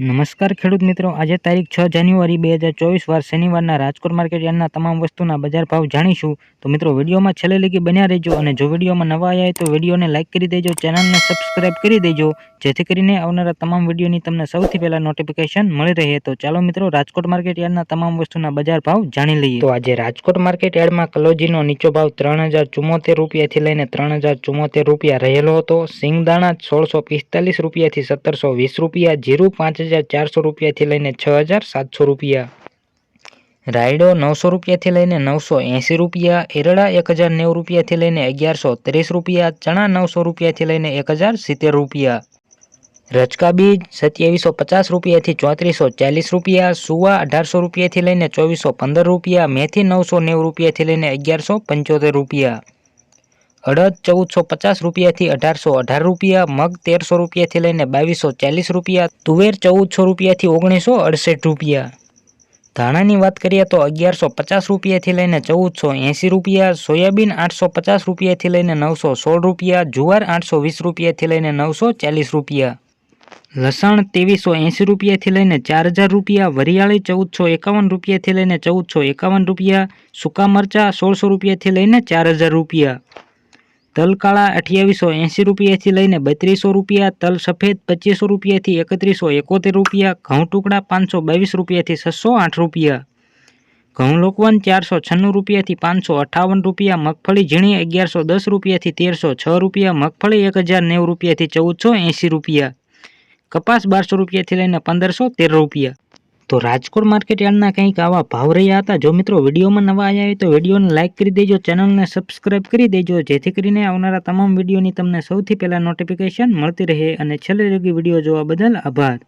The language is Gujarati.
નમસ્કાર ખેડૂત મિત્રો. આજે તારીખ છ જાન્યુઆરી બે હજાર ચોવીસ વાર શનિવારના રાજકોટ માર્કેટ યાર્ડના તમામ વસ્તુના બજાર ભાવ જાણીશું. તો મિત્રો, વિડીયોમાં છેલ્લે લગી બન્યા રહેજો અને જો વિડીયોમાં નવા આવ્યા હોય તો વિડીયોને લાઇક કરી દેજો, ચેનલને સબસ્ક્રાઇબ કરી દેજો, જેથી કરીને આવનારા તમામ વિડીયોની તમને સૌથી પહેલાં નોટિફિકેશન મળી રહે. તો ચાલો મિત્રો, રાજકોટ માર્કેટ યાર્ડના તમામ વસ્તુના બજાર ભાવ જાણી લઈએ. તો આજે રાજકોટ માર્કેટ યાર્ડમાં કલોજીનો નીચો ભાવ ત્રણ હજાર ચુમ્મોતેર રૂપિયાથી લઈને ત્રણ હજાર ચુમ્મોતેર રૂપિયા રહેલો હતો. સિંગદાણા સોળસો પિસ્તાલીસ રૂપિયાથી સત્તરસો વીસ રૂપિયા, જીરું પાંચ હજાર, ચારસો રૂપિયાથી લઈને છ હજાર, સાતસો રૂપિયા. રાયડો નવસો રૂપિયાથી લઈને નવસો એંસી રૂપિયા, એરડા એક હજાર નેવું રૂપિયાથી લઈને અગિયારસો ત્રીસ રૂપિયા, ચણા નવસો રૂપિયાથી લઈને એક હજાર સિત્તેર રૂપિયા. રચકા બીજ સત્યાવીસો પચાસ રૂપિયાથી ચોત્રીસો ચાલીસ રૂપિયા, સુવા અઢારસો રૂપિયાથી લઈને ચોવીસો પંદર રૂપિયા, મેથી નવસો નેવું રૂપિયાથી લઈને અગિયારસો પંચોતેર રૂપિયા. અડદ ચૌદસો પચાસ રૂપિયાથી અઢારસો અઢાર રૂપિયા, મગ તેરસો રૂપિયાથી લઈને બાવીસો ચાલીસ રૂપિયા, તુવેર ચૌદસો રૂપિયાથી ઓગણીસો અડસઠ રૂપિયા. ધાણાની વાત કરીએ તો અગિયારસો પચાસ રૂપિયાથી લઈને ચૌદસો એંસી રૂપિયા, સોયાબીન આઠસો પચાસ રૂપિયાથી લઈને નવસો સોળ રૂપિયા, જુવાર આઠસો વીસ રૂપિયાથી લઈને નવસો ચાલીસ રૂપિયા. લસણ ત્રેવીસો એંસી રૂપિયાથી લઈને ચાર હજાર રૂપિયા, વરિયાળી ચૌદસો એકાવન રૂપિયાથી લઈને ચૌદસો એકાવન રૂપિયા, સૂકા મરચાં સોળસો રૂપિયાથી લઈને ચાર હજાર રૂપિયા. તલ કાળા અઠ્યાવીસો એંસી રૂપિયાથી લઈને બત્રીસો રૂપિયા, તલ સફેદ પચીસો રૂપિયાથી એકત્રીસો એકોતેર રૂપિયા, ઘઉં ટુકડા પાંચસો બાવીસ રૂપિયાથી છસો આઠ રૂપિયા. ઘઉં લોકવન ચારસો છન્નું રૂપિયાથી પાંચસો અઠાવન રૂપિયા, મગફળી ઝીણી અગિયારસો દસ રૂપિયાથી તેરસો છ રૂપિયા, મગફળી એક હજાર નેવું રૂપિયાથી ચૌદસો એંસી રૂપિયા. કપાસ બારસો રૂપિયાથી લઈને પંદરસો તેર રૂપિયા. તો રાજકોટ માર્કેટ યાર્ડના કંઈક આવા ભાવ રહ્યા હતા. જો મિત્રો વિડીયોમાં નવા આવ્યા હોય તો વિડીયોને લાઇક કરી દેજો ચેનલને સબસ્ક્રાઇબ કરી દેજો, જેથી કરીને આવનારા તમામ વિડીયોની તમને સૌથી પહેલાં નોટિફિકેશન મળતી રહે. અને છેલ્લે લગી વીડિયો જોવા બદલ આભાર.